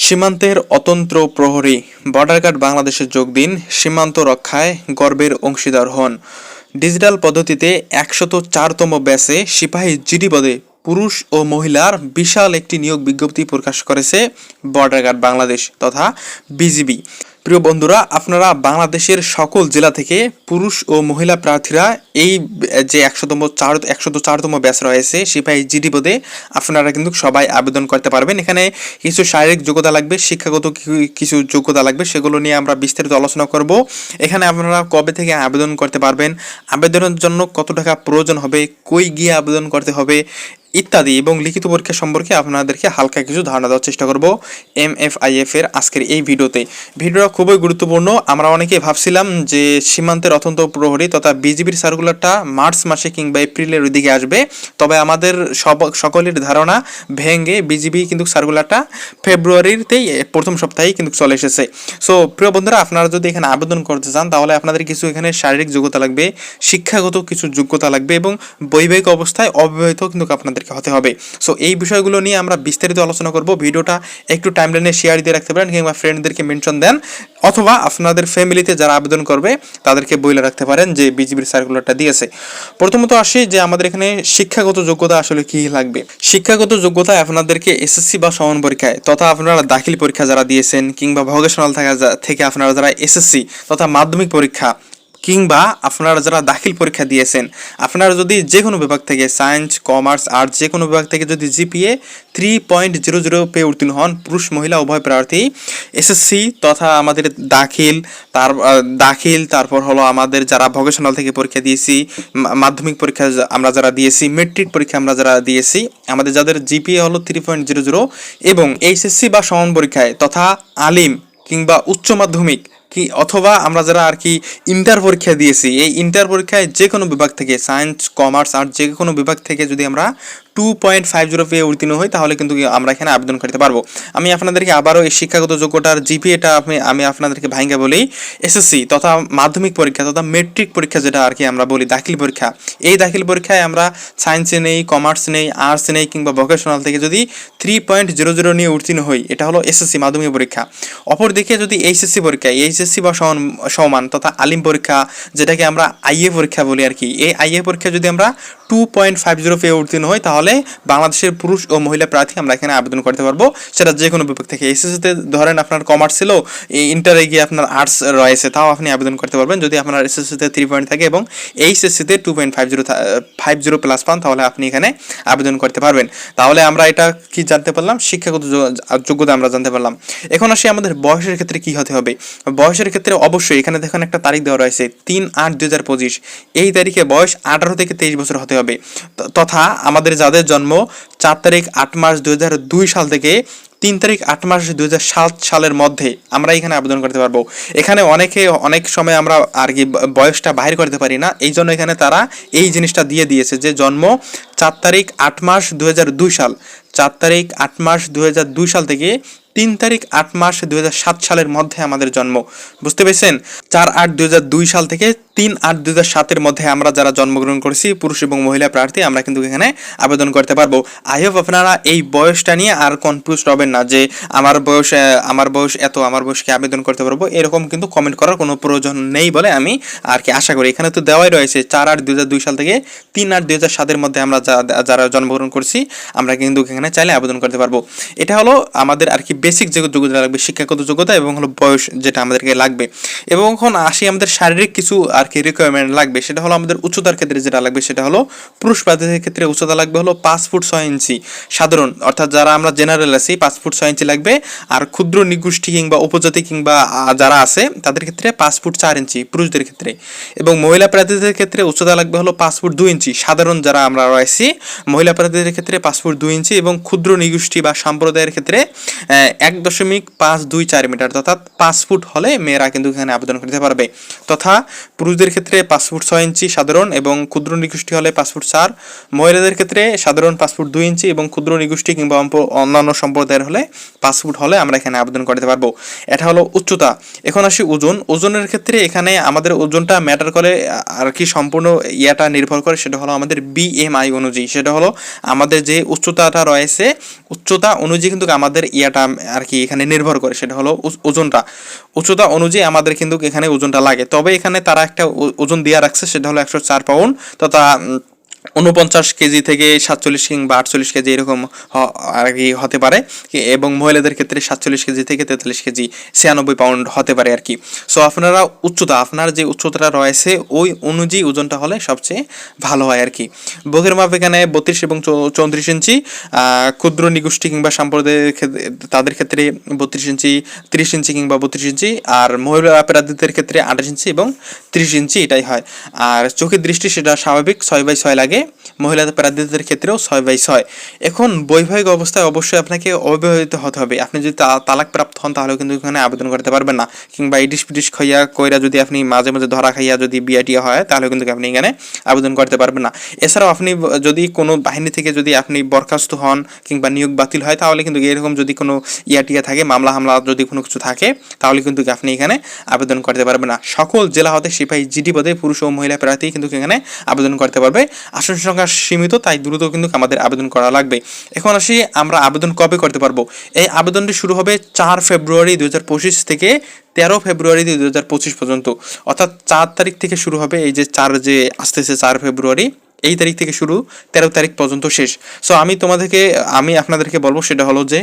সীমান্তের অতন্ত্র প্রহরী border guard বাংলাদেশে যোগ দিন, সীমান্ত রক্ষায় গর্বের অংশীদার হন। ডিজিটাল পদ্ধতিতে একশত চারতম ব্যাচে সিপাহী জিডি পদে পুরুষ ও মহিলার বিশাল একটি নিয়োগ বিজ্ঞপ্তি প্রকাশ করেছে বর্ডার গার্ড বাংলাদেশ তথা বিজিবি। প্রিয় বন্ধুরা, আপনারা বাংলাদেশের সকল জেলা থেকে পুরুষ ও মহিলা প্রার্থীরা এই যে একশোতম চার একশত চারতম ব্যাচ রয়েছে সিপাহী জিডি পদে, আপনারা কিন্তু সবাই আবেদন করতে পারবেন। এখানে কিছু শারীরিক যোগ্যতা লাগবে, শিক্ষাগত কিছু যোগ্যতা লাগবে, সেগুলো নিয়ে আমরা বিস্তারিত আলোচনা করব। এখানে আপনারা কবে থেকে আবেদন করতে পারবেন, আবেদনের জন্য কত টাকা প্রয়োজন হবে, কই গিয়ে আবেদন করতে হবে ইত্যাদি এবং লিখিত পরীক্ষা সম্পর্কে আপনাদেরকে হালকা কিছু ধারণা দেওয়ার চেষ্টা করব এম এফ আই এফ এর আজকের এই ভিডিওতে। ভিডিওটা খুবই গুরুত্বপূর্ণ। আমরা অনেকেই ভাবছিলাম যে সীমান্তের অত্যন্ত প্রহরী তথা বিজিবির সার্কুলারটা মার্চ মাসে কিংবা এপ্রিলের দিকে আসবে। তবে আমাদের সব, সকলের ধারণা ভেঙে বিজিবি কিন্তু সার্কুলারটা ফেব্রুয়ারিতেই প্রথম সপ্তাহেই কিন্তু চলে এসেছে। সো প্রিয় বন্ধুরা, আপনারা যদি এখানে আবেদন করতে চান, তাহলে আপনাদের কিছু এখানে শারীরিক যোগ্যতা লাগবে, শিক্ষাগত কিছু যোগ্যতা লাগবে এবং বৈবাহিক অবস্থায় অবিবাহিত কিন্তু আপনাদেরকে হতে হবে। সো এই বিষয়গুলো নিয়ে আমরা বিস্তারিত আলোচনা করব। ভিডিওটা একটু টাইমলাইনে শেয়ার দিয়ে রাখতে পারেন কিংবা ফ্রেন্ডদেরকে মেনশন দেন। অথবা আপনাদের ফ্যামিলিতে যারা আবেদন করবে, তাদেরকে বলে রাখতে পারেন যে বিজিবির সার্কুলারটা দিয়েছে। প্রথমত আসি যে আমাদের এখানে শিক্ষাগত যোগ্যতা আসলে কি লাগবে? শিক্ষাগত যোগ্যতা আপনাদেরকে এসএসসি বা সমান পরীক্ষায় তথা আপনারা দাখিল পরীক্ষা যারা দিয়েছেন কিংবা ভোকেশনাল থাকা থেকে আপনারা যারা এসএসসি তথা মাধ্যমিক পরীক্ষা কিংবা আপনারা যারা দাখিল পরীক্ষা দিয়েছেন, আপনারা যদি যে কোনো বিভাগ থেকে সায়েন্স, কমার্স, আর্টস যে কোনো বিভাগ থেকে যদি GPA three point zero zero পেয়ে উত্তীর্ণ হন, পুরুষ, মহিলা, উভয় প্রার্থী এসএসসি তথা আমাদের দাখিল, তার দাখিল, তারপর হলো আমাদের যারা ভোকেশনাল থেকে পরীক্ষা দিয়েছি মাধ্যমিক পরীক্ষা আমরা যারা দিয়েছি মেট্রিক পরীক্ষা আমরা যারা দিয়েছি, আমাদের যাদের জিপিএ হলো থ্রি পয়েন্ট জিরো জিরো এবং এইচএসসি বা সমান পরীক্ষায় তথা আলিম কিংবা উচ্চ মাধ্যমিক কি, অথবা আমরা যারা আর কি ইন্টার পরীক্ষা দিয়েছি, এই ইন্টার পরীক্ষায় যে কোনো বিভাগ থেকে সায়েন্স কমার্স আর্ট যে কোনো বিভাগ থেকে যদি আমরা টু পয়েন্ট ফাইভ জিরো পেয়ে উত্তীর্ণ হই, তাহলে কিন্তু আমরা এখানে আবেদন করতে পারব। আমি আপনাদেরকে আবারও এই শিক্ষাগত যোগ্যতার জিপিএটা আমি আমি আপনাদেরকে ভাঙ্গা বলি এসএসসি তথা মাধ্যমিক পরীক্ষা তথা মেট্রিক পরীক্ষা যেটা আর কি আমরা বলি, দাখিল পরীক্ষা। এই দাখিল পরীক্ষায় আমরা সায়েন্সে নেই কমার্স নেই আর্টস নেই কিংবা ভোকেশনাল থেকে যদি থ্রি পয়েন্ট জিরো জিরো নিয়ে উত্তীর্ণ হই, এটা হলো এসএসসি মাধ্যমিক পরীক্ষা। অপরদিকে যদি এইচএসসি পরীক্ষা এইচএসসি বা সমান তথা আলিম পরীক্ষা, যেটাকে আমরা আইএ পরীক্ষা বলি আর কি, এই আইএ পরীক্ষা যদি আমরা টু পয়েন্ট ফাইভ জিরো পেয়ে উত্তীর্ণ হই, তাহলে বাংলাদেশের পুরুষ ও মহিলা প্রার্থী আমরা এখানে আবেদন করতে পারব। সেটা যে কোনো বিভাগ থেকে। এসএসসিতে ধরেন আপনার কমার্স ছিল ইন্টারে গিয়ে আপনার আর্টস রয়েছে, তাও আপনি আবেদন করতে পারবেন। যদি আপনার এসএসসিতে থ্রি পয়েন্ট থাকে এবং এইচএসসিতে two point five zero five zero plus পান, তাহলে আপনি এখানে আবেদন করতে পারবেন। তাহলে আমরা এটা কি জানতে পারলাম? শিক্ষাগত যোগ্যতা আমরা জানতে পারলাম। এখন আসি আমাদের বয়সের ক্ষেত্রে কি হতে হবে। বয়সের ক্ষেত্রে অবশ্যই এখানে দেখেন একটা তারিখ দেওয়া রয়েছে, তিন আট দুই হাজার পঁচিশ। এই তারিখে বয়স আঠারো থেকে তেইশ বছর হতে হবে ত- তথা আমাদের যাদের জন্ম চার তারিখ আট মাস দুই সাল থেকে তিন তারিখ আট মাস দুই সালের মধ্যে আমরা এখানে আবেদন করতে পারব। এখানে অনেকে, অনেক সময় আমরা আর কি বয়সটা বাহির করতে পারি না। এই জন্য এখানে তারা এই জিনিসটা দিয়ে দিয়েছে যে জন্ম চার তারিখ আট মাস দুই সাল। চার তারিখ আট মাস দুই সাল থেকে তিন তারিখ আট মাস দুই সালের মধ্যে আমাদের জন্ম। বুঝতে পেরেছেন? চার আট দুই সাল থেকে তিন আট দু হাজার সাতের মধ্যে আমরা যারা জন্মগ্রহণ করেছি, পুরুষ এবং মহিলা প্রার্থী, আমরা কিন্তু এখানে আবেদন করতে পারব। আই হোপ আপনারা এই বয়সটা নিয়ে আর কনফিউজ হবেন না যে আমার বয়স আমার বয়স এত, আমার বয়সকে আবেদন করতে পারব? এরকম কিন্তু কমেন্ট করার কোনো প্রয়োজন নেই বলে আমি আর কি আশা করি। এখানে তো দেওয়াই রয়েছে চার আট হাজার দুই সাল থেকে তিন আট দুই হাজার সাতের মধ্যে আমরা যারা জন্মগ্রহণ করছি, আমরা কিন্তু এখানে চাইলে আবেদন করতে পারব। এটা হলো আমাদের আর কি বেসিক যে যোগ্যতা লাগবে, শিক্ষাগত যোগ্যতা এবং হলো বয়স যেটা আমাদেরকে লাগবে। এবং এখন আসি আমাদের শারীরিক কিছু আর কি রিকোয়ারমেন্ট লাগবে, সেটা হলো আমাদের উচ্চতার ক্ষেত্রে যেটা লাগবে, সেটা হলো পুরুষ প্রার্থীদের ক্ষেত্রে উচ্চতা লাগবে হলো পাঁচ ফুট ছয় ইঞ্চি। সাধারণ, অর্থাৎ যারা আমরা জেনারেল আছি, পাঁচ ফুট ছয় ইঞ্চি লাগবে। আর ক্ষুদ্র, নিগোষ্ঠী কিংবা উপজাতি কিংবা যারা আছে, তাদের ক্ষেত্রে পাঁচ ফুট চার ইঞ্চি পুরুষদের ক্ষেত্রে। এবং মহিলা প্রার্থীদের ক্ষেত্রে উচ্চতা লাগবে হলো পাঁচ ফুট দুই ইঞ্চি। সাধারণ যারা আমরা রয়েছি, মহিলা প্রার্থীদের ক্ষেত্রে পাঁচ ফুট দুই ইঞ্চি এবং ক্ষুদ্র, নিগোষ্ঠী বা সম্প্রদায়ের ক্ষেত্রে এক দশমিক পাঁচ দুই চার মিটার, অর্থাৎ পাঁচ ফুট হলে মেয়েরা কিন্তু এখানে আবেদন করতে পারবে। তথা পুরুষদের ক্ষেত্রে ফুট ছয় ইঞ্চি সাধারণ এবং ক্ষুদ্র নিগোষ্ঠী হলে ফুট চার। মহিলাদের ক্ষেত্রে সাধারণ ফুট দুই ইঞ্চি এবং ক্ষুদ্র নিগোষ্ঠী কিংবা অন্যান্য সম্প্রদায়ের হলে পাঁচ ফুট হলে আমরা এখানে আবেদন করতে পারব। এটা হলো উচ্চতা। এখন আসি ওজন। ওজনের ক্ষেত্রে এখানে আমাদের ওজনটা ম্যাটার করে, আর কি সম্পূর্ণ ইয়াটা নির্ভর করে, সেটা হলো আমাদের বিএমআই অনুযায়ী। সেটা হলো আমাদের যে উচ্চতাটা রয়েছে, উচ্চতা অনুযায়ী কিন্তু আমাদের ইয়াটা আর কি এখানে নির্ভর করে, সেটা হলো ওজনটা। উচ্চতা অনুযায়ী আমাদের কিন্তু এখানে ওজনটা লাগে। তবে এখানে তারা একটা ও- ওজন দেওয়া রাখছে সেটা হলো একশো চার পাউন্ড। তথা উনপঞ্চাশ কেজি থেকে সাতচল্লিশ কিংবা আটচল্লিশ কেজি এরকম আর কি হতে পারে। এবং মহিলাদের ক্ষেত্রে সাতচল্লিশ কেজি থেকে তেতাল্লিশ কেজি, ছিয়ানব্বই পাউন্ড হতে পারে আর কি। সো আপনারা উচ্চতা, আপনার যে উচ্চতাটা রয়েছে, ওই অনুযায়ী ওজনটা হলে সবচেয়ে ভালো হয় আর কি। বুকের মাপ এখানে বত্রিশ এবং চৌত্রিশ ইঞ্চি ক্ষুদ্র নিগোষ্ঠী কিংবা সম্প্রদায়ের ক্ষেত্রে তাদের ক্ষেত্রে বত্রিশ ইঞ্চি, তিরিশ ইঞ্চি কিংবা বত্রিশ ইঞ্চি, আর মহিলা অপরাধীদের ক্ষেত্রে আঠাশ ইঞ্চি এবং তিরিশ ইঞ্চি এটাই হয়। আর চোখের দৃষ্টি সেটা স্বাভাবিক, ছয় বাই ছয় লাগে। মহিলা অপরাধীদের ক্ষেত্রেও ছয় বাই ছয়। এখন বৈবাহিক অবস্থায় অবশ্যই আপনাকে অবিবাহিত হতে হবে। আপনি যদি তালাক হন, তাহলে কিন্তু এখানে আবেদন করতে পারবেন না। কিংবা ইডিস পিটিস খাইয়া কইরা যদি আপনি মাঝে মাঝে ধরা খাইয়া যদি বিআইটিয়া হয়, তাহলে কিন্তু আপনি এখানে আবেদন করতে পারবেন না। এছাড়াও আপনি যদি কোনো বাহিনী থেকে যদি আপনি বরখাস্ত হন কিংবা নিয়োগ বাতিল হয়, তাহলে কিন্তু এরকম যদি কোনো ইয়াটিয়া থাকে, মামলা হামলা যদি কোনো কিছু থাকে, তাহলে কিন্তু আপনি এখানে আবেদন করতে পারবেন না। সকল জেলা হতে সিপাহী জিডি পদে পুরুষ ও মহিলা প্রার্থী কিন্তু এখানে আবেদন করতে পারবে। আসন সংখ্যা সীমিত, তাই দ্রুত কিন্তু আমাদের আবেদন করা লাগবে। এখন আসি, আমরা আবেদন কবে করতে পারব? এই আবেদনটি শুরু হবে চার ফেব্রুয়ারি দু হাজার পঁচিশ থেকে তেরো ফেব্রুয়ারি দুই হাজার পঁচিশ পর্যন্ত। অর্থাৎ চার তারিখ থেকে শুরু হবে এই যে চার যে আসতেছে চার ফেব্রুয়ারি, এই তারিখ থেকে শুরু, তেরো তারিখ পর্যন্ত শেষ। সো আমি তোমাদেরকে, আমি আপনাদেরকে বলব সেটা হলো যে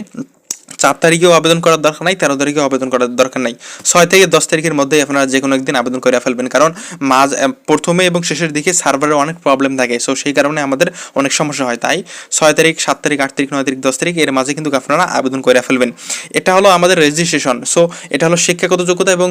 চার তারিখেও আবেদন করার দরকার নাই, তেরো তারিখেও আবেদন করার দরকার নাই। ছয় থেকে দশ তারিখের মধ্যে আপনারা যে কোনো একদিন আবেদন করে ফেলবেন। কারণ মাঝ প্রথমে এবং শেষের দিকে সার্ভারের অনেক প্রবলেম থাকে। সো সেই কারণে আমাদের অনেক সমস্যা হয়। তাই ছয় তারিখ, সাত তারিখ, আট তারিখ, নয় তারিখ, দশ তারিখ এর মাঝে কিন্তু আপনারা আবেদন করে ফেলবেন। এটা হলো আমাদের রেজিস্ট্রেশন সো এটা হলো শিক্ষাগত যোগ্যতা এবং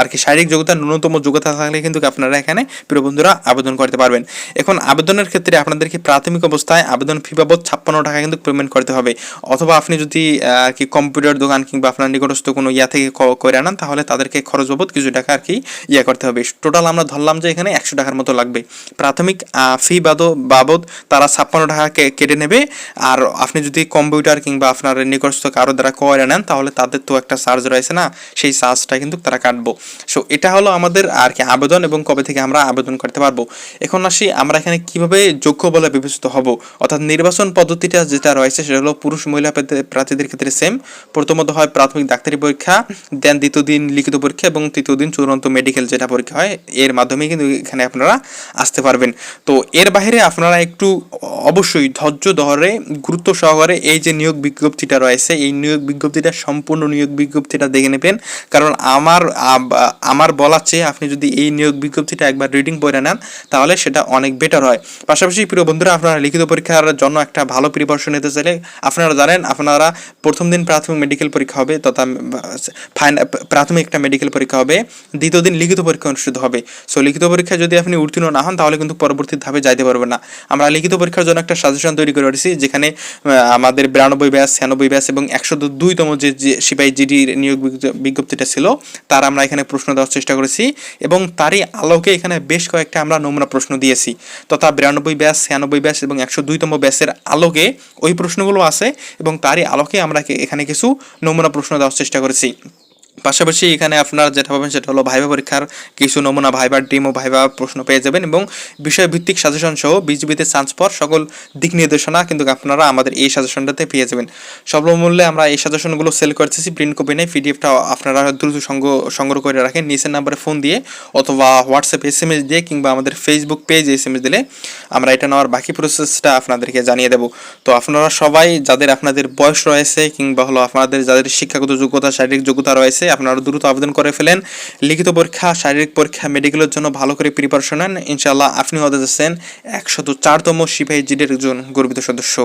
আর কি শারীরিক যোগ্যতা, ন্যূনতম যোগ্যতা থাকলে কিন্তু আপনারা এখানে প্রিয় বন্ধুরা আবেদন করতে পারবেন। এখন আবেদনের ক্ষেত্রে আপনাদেরকে প্রাথমিক অবস্থায় আবেদন ফি বাবদ ছাপ্পান্ন টাকা কিন্তু পেমেন্ট করতে হবে। অথবা আপনি যদি আর কি কম্পিউটার দোকান কিংবা আপনার নিকটস্থ কোনো ইয়া থেকে করে আনান, তাহলে তাদেরকে খরচ বাবদ কিছু টাকা আর কি ইয়া করতে হবে। টোটাল আমরা ধরলাম যে এখানে একশো টাকার মতো লাগবে। প্রাথমিক ফি বাদ বাবদ তারা ছাপ্পান্ন টাকা কেটে নেবে। আর আপনি যদি কম্পিউটার কিংবা আপনার নিকটস্থ কারও দ্বারা করে নেন, তাহলে তাদের তো একটা চার্জ রয়েছে না? সেই চার্জটা কিন্তু তারা কাটবো। সো এটা হলো আমাদের আর কি আবেদন এবং কবে থেকে আমরা আবেদন করতে পারব। এখন আসি আমরা এখানে কীভাবে যোগ্য বলে বিবেচিত হব? অর্থাৎ নির্বাচন পদ্ধতিটা যেটা রয়েছে, সেটা হলো পুরুষ মহিলা প্রার্থী- প্রার্থীদের ক্ষেত্রে সেম প্রথমত হয় প্রাথমিক ডাক্তারি পরীক্ষা দেন দ্বিতীয় দিন লিখিত পরীক্ষা এবং তৃতীয় দিন চূড়ান্ত মেডিকেল যেটা পরীক্ষা হয়, এর মাধ্যমে কিন্তু এখানে আপনারা আসতে পারবেন। তো এর বাইরে আপনারা একটু অবশ্যই ধৈর্য ধরে, গুরুত্ব সহকারে এই যে নিয়োগ বিজ্ঞপ্তিটা রয়েছে, এই নিয়োগ বিজ্ঞপ্তিটা, সম্পূর্ণ নিয়োগ বিজ্ঞপ্তিটা দেখে নেবেন। কারণ আমার আমার বলার চেয়ে আপনি যদি এই নিয়োগ বিজ্ঞপ্তিটা একবার রিডিং করে নেন, তাহলে সেটা অনেক বেটার হয়। পাশাপাশি প্রিয় বন্ধুরা, আপনারা লিখিত পরীক্ষার জন্য একটা ভালো প্রিপারেশন নিতে চাইলে আপনারা জানেন, আপনারা প্রথম দিন প্রাথমিক মেডিকেল পরীক্ষা হবে, তথা প্রাথমিক একটা মেডিকেল পরীক্ষা হবে, দ্বিতীয় দিন লিখিত পরীক্ষা অনুষ্ঠিত হবে। সো লিখিত পরীক্ষা যদি আপনি উত্তীর্ণ না হন, তাহলে কিন্তু পরবর্তী ধাপে যাইতে পারবেন না। আমরা লিখিত পরীক্ষার জন্য একটা সাজেশন তৈরি করে রেখেছি যেখানে আমাদের বিরানব্বই ব্যাস ছিয়ানব্বই ব্যাস এবং একশো দুইতম যে সিপাহী জিডির নিয়োগ বিজ্ঞপ্তিটা ছিল, তার আমরা এখানে প্রশ্ন দেওয়ার চেষ্টা করেছি এবং তারই আলোকে এখানে বেশ কয়েকটা আমরা নমুনা প্রশ্ন দিয়েছি। তথা বিরানব্বই ব্যাস ছিয়ানব্বই ব্যাস এবং একশো দুইতম ব্যাসের আলোকে ওই প্রশ্নগুলো আছে এবং তারই আলোকে আমরা এখানে কিছু নমুনা প্রশ্ন দেওয়ার চেষ্টা করেছি। পাশাপাশি এখানে আপনারা যেটা পাবেন সেটা হলো ভাইবা পরীক্ষার কিছু নমুনা ভাইবা ও ভাইবা প্রশ্ন পেয়ে যাবেন এবং বিষয়ভিত্তিক সাজেশন সহ বিজিবিতে চান্স পাওয়ার সকল দিক নির্দেশনা কিন্তু আপনারা আমাদের এই সাজেশনটাতে পেয়ে যাবেন। স্বল্পমূল্যে আমরা এই সাজেশনগুলো সেল করতেছি প্রিন্ট কপি নেই পিডিএফটা আপনারা দ্রুত সংগ্রহ করে রাখেন, নিচের নাম্বারে ফোন দিয়ে অথবা হোয়াটসঅ্যাপ এস এম এস দিয়ে কিংবা আমাদের Facebook page S M S দিলে আমরা এটা নেওয়ার বাকি প্রসেসটা আপনাদেরকে জানিয়ে দেবো। তো আপনারা সবাই যাদের আপনাদের বয়স রয়েছে কিংবা হলো আপনাদের যাদের শিক্ষাগত যোগ্যতা, শারীরিক যোগ্যতা রয়েছে আপনারা দ্রুত আবেদন করে ফেলেন। লিখিত পরীক্ষা, শারীরিক পরীক্ষা, মেডিকেলের জন্য ভালো করে প্রিপারেশন নেন। ইনশাল্লাহ আপনি হতে যাচ্ছেন একশত চারতম সিপাহী জিডের একজন গর্বিত সদস্য।